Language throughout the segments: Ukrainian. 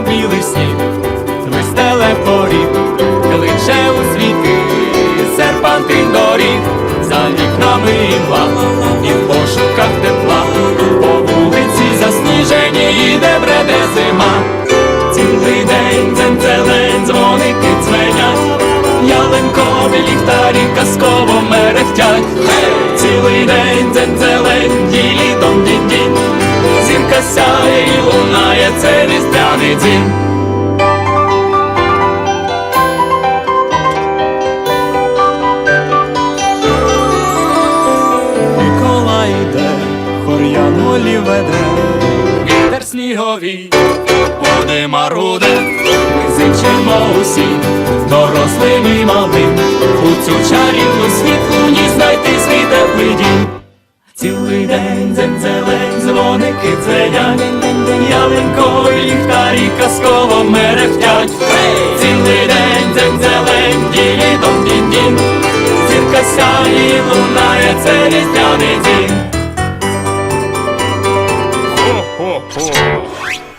білий сніг, вистеле поріг, кличе у світи, серпантин доріг, за вікнами імла, і в пошуках тепла, по вулиці засніжені, де бреде зима. Цілий день дзень-зелень, дзвоники дзвенять, ялинкові ліхтарі казково мерехтять. Цілий день дзень-зелень, ділі дом дінь Зірка сяє і лунає, це різдвяний дзвін. Миколай йде, хор'ян волі веде, вітер сніговий, води маруде, ми зичимо усі, дорослим і малим, у цю чарівну світлу ні знайти свій теплий дім. Цілий день дзень-зелень, дзвоники дзвенять, ялинкові ліхтарі казково мерехтять. Цілий день дзень-зелень, ділі дом дінь дінь Зірка сяє лунає, це різдвяний дім.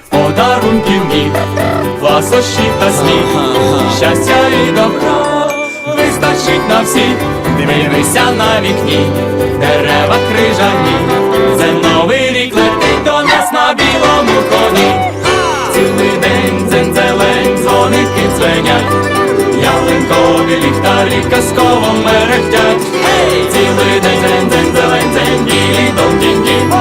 Подарунків міг, ласощі та сміх, щастя і добра вистачить на всіх. Дивися на вікні, дерева крижані, дзвенять, ялинкові ліхтарі казково мерехтять. Цілий день дзень-дзень, зелень, дзень, білий дом дінь дінь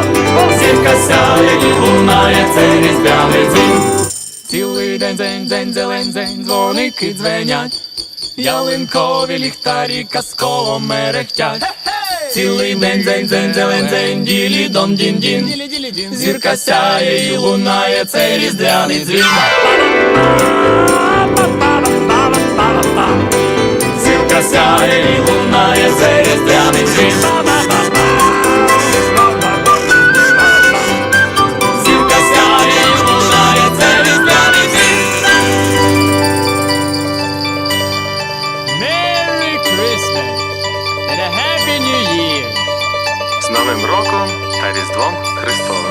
Зірка сяє і лунає, це різдвяний дзвін. Цілий день дзень, дзень, зелень, дзень, дзвоники дзвенять. Ялинкові ліхтарі казково мерехтять. Цілий день, дзень, дзень, зелень, дзень, ділі дон дін дін Зірка сяє і лунає, це різдвяний дзвін. Зірка сяє і лунає, це різдвяний дзвін. Різдвом Христовим.